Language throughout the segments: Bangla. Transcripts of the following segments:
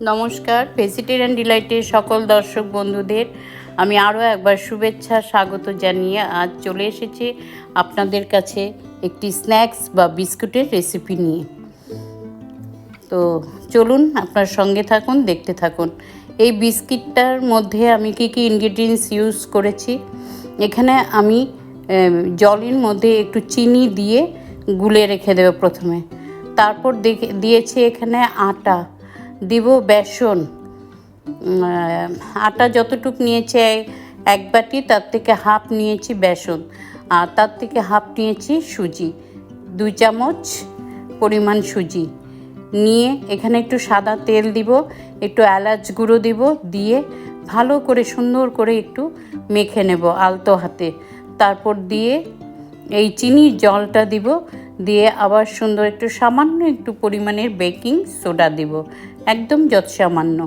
নমস্কার ভেজিটেরিয়ান ডিলাইটের সকল দর্শক বন্ধুদের, আমি আরও একবার শুভেচ্ছা, স্বাগত জানিয়ে আজ চলে এসেছি আপনাদের কাছে একটি স্ন্যাক্স বা বিস্কুটের রেসিপি নিয়ে। তো চলুন আপনার সঙ্গে থাকুন, দেখতে থাকুন। এই বিস্কিটটার মধ্যে আমি কি কি ইনগ্রিডিয়েন্টস ইউজ করেছি? এখানে আমি জলের মধ্যে একটু চিনি দিয়ে গুলে রেখে দেবো প্রথমে। তারপর দিয়েছি এখানে আটা। দিব বেসন। আটা যতটুক নিয়েছে এক- বাটি, তার থেকে হাফ নিয়েছি বেসন। আর তার থেকে হাফ নিয়েছি সুজি। দুই চামচ পরিমাণ সুজি। নিয়ে এখানে একটু সাদা তেল দিব, একটু এলাচ গুঁড়ো দিব, দিয়ে ভালো করে সুন্দর করে একটু মেখে নেব আলতো হাতে। তারপর দিয়ে এই চিনির জলটা দিব, দিয়ে আবার সুন্দর একটু সামান্য একটু পরিমাণের বেকিং সোডা দিব। একদম যত সামান্য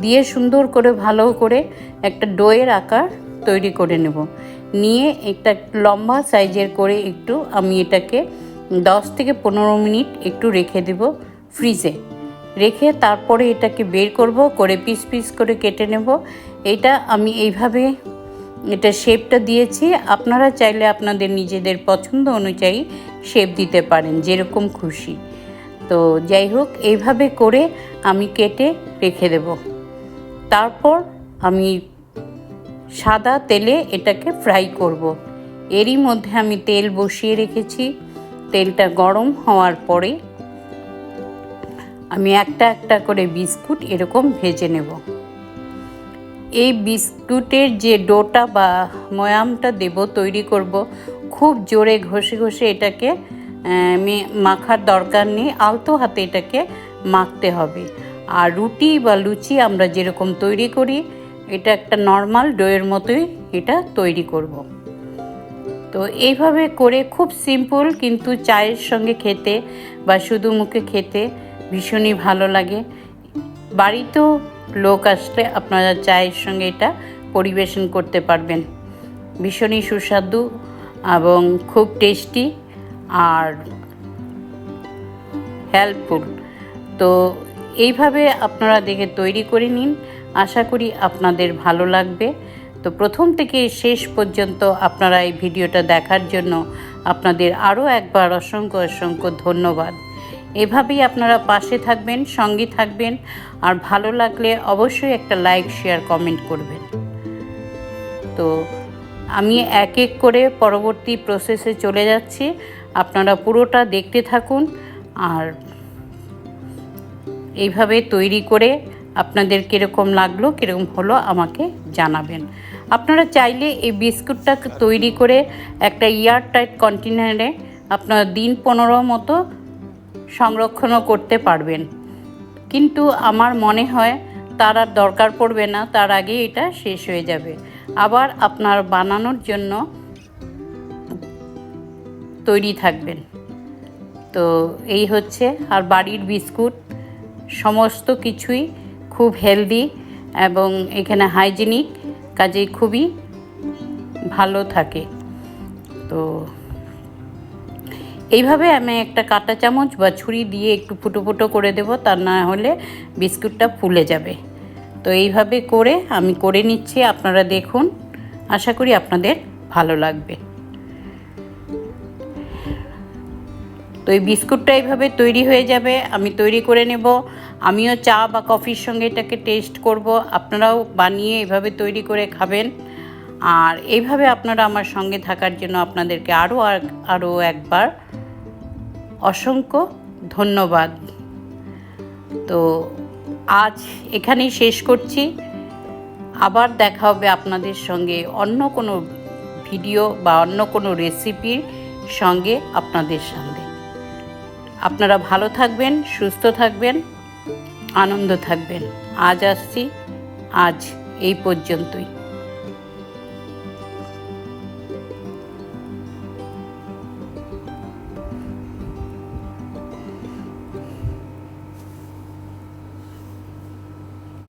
দিয়ে সুন্দর করে ভালো করে একটা ডোয়ের আকার তৈরি করে নেব। নিয়ে একটা লম্বা সাইজের করে একটু আমি এটাকে দশ থেকে পনেরো মিনিট একটু রেখে দেব ফ্রিজে। রেখে তারপরে এটাকে বের করব, করে পিস পিস করে কেটে নেব। এটা আমি এইভাবে এটা শেপটা দিয়েছি। আপনারা চাইলে আপনাদের নিজেদের পছন্দ অনুযায়ী শেপ দিতে পারেন, যেরকম খুশি। তো যাই হোক, এইভাবে করে আমি কেটে রেখে দেব। তারপর আমি সাদা তেলে এটাকে ফ্রাই করব। এরই মধ্যে আমি তেল বসিয়ে রেখেছি। তেলটা গরম হওয়ার পরে আমি একটা একটা করে বিস্কুট এরকম ভেজে নেব। এই বিস্কুটের যে ডোটা বা ময়ামটা দেব, তৈরি করব, খুব জোরে ঘষে ঘষে এটাকে মাখার দরকার নেই, আলতো হাতে এটাকে মাখতে হবে। আর রুটি বা লুচি আমরা যেরকম তৈরি করি, এটা একটা নর্মাল ডোয়ের মতোই এটা তৈরি করব। তো এইভাবে করে খুব সিম্পল, কিন্তু চায়ের সঙ্গে খেতে বা শুধু মুখে খেতে ভীষণই ভালো লাগে। বাড়িতেও লোক আসলে আপনারা চায়ের সঙ্গে এটা পরিবেশন করতে পারবেন। ভীষণই সুস্বাদু এবং খুব টেস্টি। আর হেল্পফুল তো এইভাবে আপনারা দেখে তৈরি করে নিন। আশা করি আপনাদের ভালো লাগবে। তো প্রথম থেকে শেষ পর্যন্ত আপনারা এই ভিডিওটা দেখার জন্য আপনাদের আরও একবার অসংখ্য অসংখ্য ধন্যবাদ। এভাবেই আপনারা পাশে থাকবেন, সঙ্গে থাকবেন। আর ভালো লাগলে অবশ্যই একটা লাইক শেয়ার কমেন্ট করবেন। তো আমি এক এক করে পরবর্তী প্রসেসে চলে যাচ্ছি। আপনারা পুরোটা দেখতে থাকুন আর এইভাবে তৈরি করে আপনাদের কীরকম লাগল, কীরকম হলো আমাকে জানাবেন। আপনারা চাইলে এই বিস্কুটটা তৈরি করে একটা ইয়ার টাইট কন্টেনারে আপনারা দিন পনেরো মতো সংরক্ষণও করতে পারবেন। কিন্তু আমার মনে হয় তার আর দরকার পড়বে না, তার আগে এটা শেষ হয়ে যাবে। আবার আপনার বানানোর জন্য তৈরি থাকবেন। তো এই হচ্ছে, আর বাড়ির বিস্কুট, সমস্ত কিছুই খুব হেলদি এবং এখানে হাইজিনিক, কাজেই খুবই ভালো থাকে। তো এইভাবে আমি একটা কাঁটা চামচ বা ছুরি দিয়ে একটু ফুটো ফুটো করে দেব, তা না হলে বিস্কুটটা ফুলে যাবে। তো এইভাবে করে আমি করে নিচ্ছি, আপনারা দেখুন। আশা করি আপনাদের ভালো লাগবে। তো এই বিস্কুটটা এইভাবে তৈরি হয়ে যাবে, আমি তৈরি করে নেব। আমিও চা বা কফির সঙ্গে এটাকে টেস্ট করব। আপনারাও বানিয়ে এভাবে তৈরি করে খাবেন। আর এইভাবে আপনারা আমার সঙ্গে থাকার জন্য আপনাদেরকে আরও আরও একবার অসংখ্য ধন্যবাদ। তো আজ এখানেই শেষ করছি। আবার দেখা হবে আপনাদের সঙ্গে অন্য কোনো ভিডিও বা অন্য কোনো রেসিপির সঙ্গে আপনাদের সঙ্গে আপনারা ভালো থাকবেন সুস্থ থাকবেন আনন্দ থাকবেন। আজ আসছি আজ এই পর্যন্তই।